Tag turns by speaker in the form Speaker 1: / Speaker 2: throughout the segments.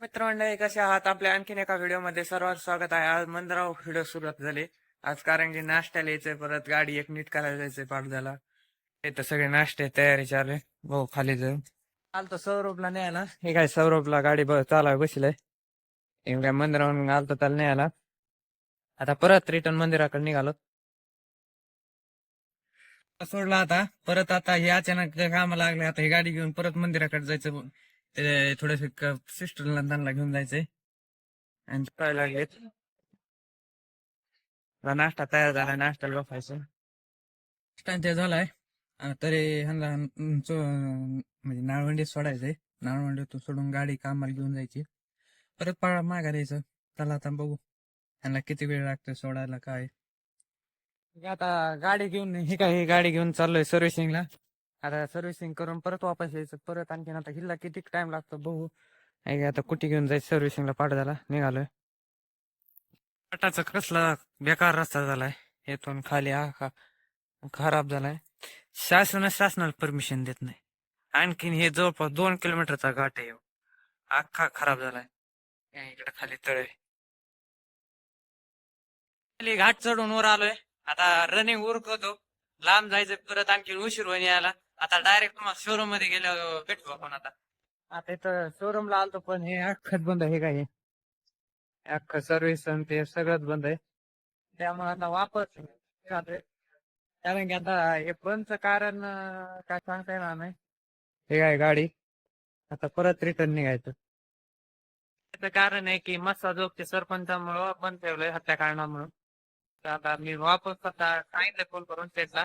Speaker 1: मित्रमंडळी कसे आहात? आपल्या आणखीन एका व्हिडिओमध्ये सर्वात स्वागत आहे. आज मंदिरावर व्हिडिओ सुरुवात झाली. आज कारण की नाश्त्याला यायचंय परत गाडी एक नीट करायला जायचंय पाठ झाला तर सगळे नाश्ते तयारी चालू आहे. भाऊ खाली जाऊन. आलतो सौरभला न्यायला हे काय सौरभला गाडी चालाय बसलाय. हे काय मंदिरावरून आलतो त्याला न्यायला आता परत रिटर्न मंदिराकडे निघालो. सोडला आता. परत आता हे अचानक कामाला लागले आता ही गाडी घेऊन परत मंदिराकडे जायचं ते थोडेसे सिस्टरला त्यांना घेऊन जायचंय. आणि काय लागेल नाश्ता तयार झाला नाश्त्याला बसायचं. नाश्ता ते झालाय तरी ह्यांना म्हणजे नाळवंडी सोडायचंय. नाळवंडीतून सोडून गाडी कामाला घेऊन जायची. परत पाळा माघार यायचं. चला आता बघू. ह्यांना किती वेळ लागतोय सोडायला काय? आता गाडी घेऊन हे काय गाडी घेऊन चाललोय सर्व्हिसिंगला. आता सर्व्हिसिंग करून परत वापस यायचं परत आणखीन आता हिला किती टाइम लागतो बघू. हे आता कुठे घेऊन जायचं सर्व्हिसिंगला पाठ झाला निघालोय. पाटाचा कसला बेकार रस्ता झालाय. येथून खाली हा खराब झालाय. शासन शासनाला परमिशन देत नाही. आणखीन हे जवळपास दोन किलोमीटरचा घाट आहे. अख्खा खराब झालाय. इकडे खाली तळे. खाली घाट चढून वर आलोय. आता रनिंग उरकतो. लांब जायचं परत आणखी उशीर होईन यायला. आता डायरेक्ट तुम्हाला शोरूममध्ये गेल्यावर भेटू आपण आता. आता इथं शोरूमला आलतो पण हे अख्खच बंद आहे हे काय अख्ख सर्व्हिस आणि ते सगळंच बंद आहे. त्यामुळे आता वापस कारण की आता हे बंदचं कारण अं, काय सांगता येणार नाही. हे काय गाडी? आता परत रिटर्न निघायचं. त्याचं कारण आहे की मस्सा जोगते सरपंचामुळं बंद ठेवलंय हत्याकांडामुळं. तर आता मी वापस आता सांगितलं फोन करून त्याचा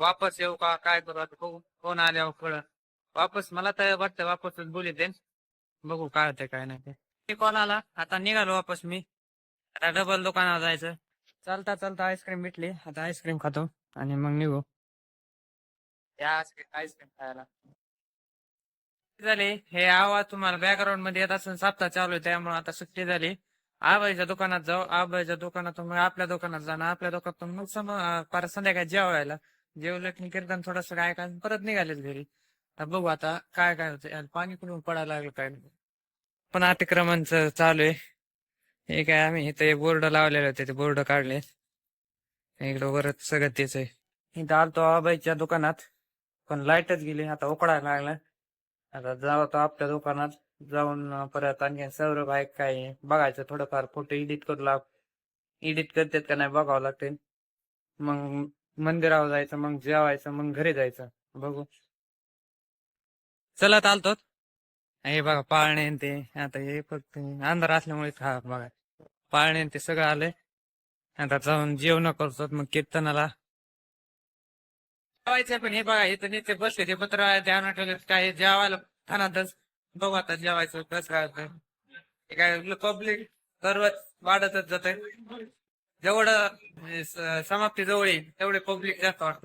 Speaker 1: वापस येऊ का काय करू आता बघू. फोन आल्यावर कळ वापस मला तर वाटतं वापस बोली देन बघू काय होते काय नाही ते. कॉल आला. आता निघालो वापस मी. आता डबल दुकानात जायचं. चालता चालता आईस्क्रीम भेटली. आता आईस्क्रीम खातो आणि मग निघू. या आईस्क्रीम खायला. झाली. हे आवाज तुम्हाला बॅकग्राऊंडमध्ये येत असून सप्ताह चालू आहे त्यामुळे आता सुट्टी झाली. आबाईच्या दुकानात जाऊ. आबाईच्या दुकानातून मग आपल्या दुकानात जाणं आपल्या दुकानातून मग सम परत संध्याकाळी जेवायला. जेवलं की कीर्तन थोडस काय काय परत निघालेच घरी. आता बघू आता काय काय होतं पाणी कुठून पडायला लागलं काय नाही. पण अतिक्रमणचं चालू आहे. हे काय आम्ही इथे बोर्ड लावलेले होते ते बोर्ड काढले. इकडं वरच सगळं तेच आहे. इथं आलतो आबाईच्या दुकानात पण लाईटच गेली. आता उकडायला लागला. आता जातो आपल्या दुकानात. जाऊन अं, परत आणखी सौरभ आहे काय आहे बघायचं थोडंफार फोटो एडिट करू लाग एडिट करतात का नाही बघावं लागते मग मंदिरावर जायचं मग जेवायचं मग घरी जायचं. बघू. चला चालतो हे बघा पाळणे ते. आता हे फक्त अंधार असल्यामुळे हा बघा. पाळणे ते सगळं आलंय. आता जाऊन जेवण करतो मग कीर्तनाला. जेवायचं पण हे बघा इथं नेते बसले ते पत्र ध्यान ठेवले काय जेवायला थानातच. बघू आता जेवायचं कसं काय काय पब्लिक सर्वच वाढतच जात जेवढं समाप्ती जवळ येईल तेवढे पब्लिक जास्त वाटत